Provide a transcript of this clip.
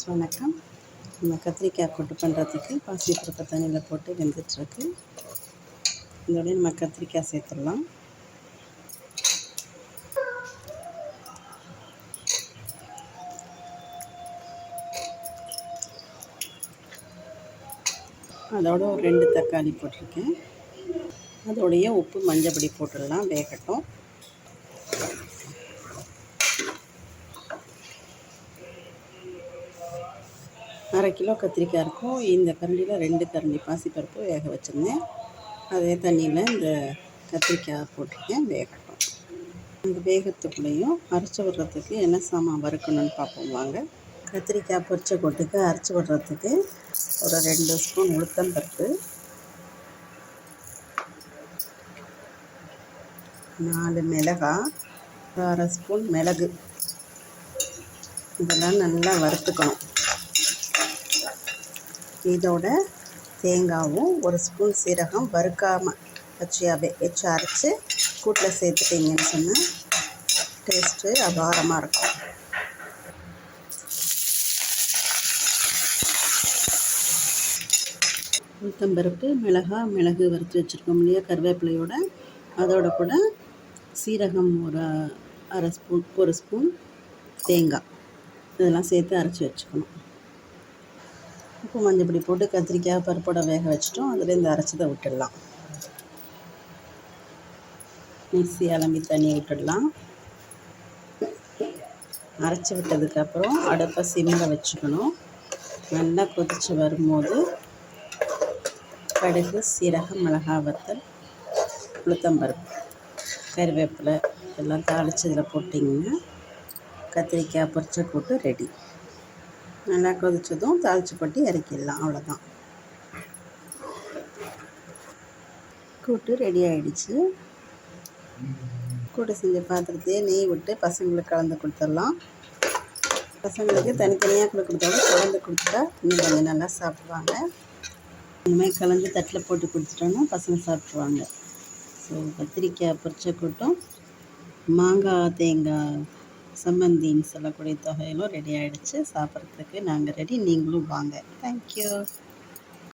வணக்கம். நம்ம கத்திரிக்காய் கொட்டு பண்ணுறதுக்கு பாசிப்பருப்பை தண்ணியில் போட்டு வெந்துட்டுருக்கு. இதோடய நம்ம கத்திரிக்காய் சேர்த்துடலாம். அதோட ஒரு ரெண்டு தக்காளி போட்டிருக்கேன். அதோடைய உப்பு மஞ்சப்பொடி போட்டுடலாம் வேகட்டும். அரை கிலோ கத்திரிக்காய் இருக்கும். இந்த கரண்டியில் ரெண்டு கரண்டி பாசிப்பருப்பு வேக வச்சுருந்தேன். அதே தண்ணியில் இந்த கத்திரிக்காய் போட்டிருக்கேன். வேகட்டும். இந்த வேகத்துக்குள்ளேயும் அரைச்சி விடுறதுக்கு என்ன சாமான் வறுக்கணும்னு பார்ப்போம் வாங்க. கத்திரிக்காய் பொரிச்ச கொட்டுக்கு அரைச்சி விடுறதுக்கு ஒரு ரெண்டு ஸ்பூன் உளுத்தம்பருப்பு நாலு மிளகாய் ஒரு அரை ஸ்பூன் மிளகு. இதெல்லாம் நல்லா வறுத்துக்கணும். இதோட தேங்காவும் ஒரு ஸ்பூன் சீரகம் வறுக்காமல் பச்சையாகவே வச்சு அரைச்சி கூட்டில் சேர்த்துட்டிங்கன்னு சொன்னால் டேஸ்ட்டு அபாரமாக இருக்கும். உளுத்தம்பருப்பு மிளகாய் மிளகு வறுத்து வச்சுருக்கோம் இல்லையா கருவேப்பிலையோட. அதோட கூட சீரகம் ஒரு அரை ஸ்பூன் ஒரு ஸ்பூன் தேங்காய். இதெல்லாம் சேர்த்து அரைச்சி வச்சுக்கணும். உப்பு மஞ்சப்பொடி போட்டு கத்திரிக்காய் பருப்போட வேக வச்சிட்டோம். அதில் இந்த அரைச்சதை விட்டுடலாம். மிக்சி அலம்பி தண்ணி விட்டுடலாம். அரைச்சி விட்டதுக்கப்புறம் அடுப்பை சிம்மில் வச்சுக்கணும். நல்லா கொதித்து வரும்போது கடுகு சீரகம் மிளகாய் வத்தல் உளுத்தம்பருப்பு கருவேப்பிலை எல்லாம் தாளித்து இதில் போட்டிங்கன்னா கத்திரிக்காய் பொரிச்ச கூட்டு ரெடி நல்லா கொதித்ததும் தாளித்து போட்டு இறக்கிடலாம். அவ்வளோதான் கூட்டு ரெடி ஆகிடுச்சு கூட்டு செஞ்ச பாத்திரத்தையே நெய் விட்டு பசங்களுக்கு கலந்து கொடுத்துடலாம். பசங்களுக்கு தனித்தனியாக கொடுக்குறதோட கலந்து கொடுத்துட்டா இன்னும் கொஞ்சம் நல்லா சாப்பிடுவாங்க. இனிமேல் கலந்து தட்டில் போட்டு கொடுத்துட்டோன்னா பசங்க சாப்பிட்ருவாங்க ஸோ கத்திரிக்காய் பொரிச்ச கூட்டம் மாங்காய் தேங்காய் சம்மந்தின்னு சொல்லக்கூடிய தொகையிலும் ரெடி ஆகிடுச்சு சாப்பிட்றதுக்கு நாங்கள் ரெடி நீங்களும் வாங்க. தேங்க்யூ